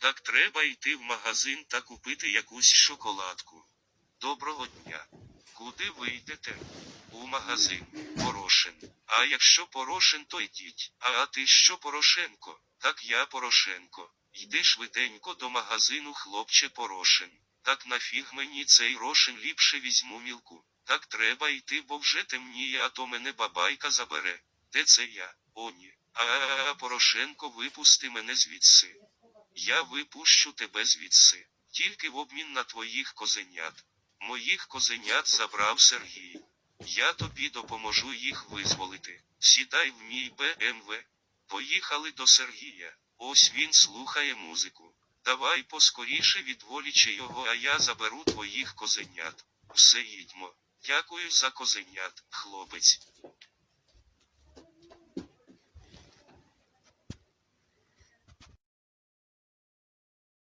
Так треба йти в магазин та купити якусь шоколадку. Доброго дня. Куди ви йдете? У магазин. Порошин. А якщо Порошин, то йдіть. А, а ти що Порошенко? Так я Порошенко. Йди швиденько до магазину, хлопче Порошин. Так нафіг мені цей рошин ліпше візьму мілку. Так треба йти, бо вже темніє, а то мене бабайка забере. Де це я? О, ні. А, а, а Порошенко, випусти мене звідси. Я випущу тебе звідси. Тільки в обмін на твоїх козенят. Моїх козенят забрав Сергій. Я тобі допоможу їх визволити. Сідай в мій БМВ. Поїхали до Сергія. Ось він слухає музику. Давай поскоріше відволічи його, а я заберу твоїх козенят. Все їдьмо. Дякую за козенят, хлопець.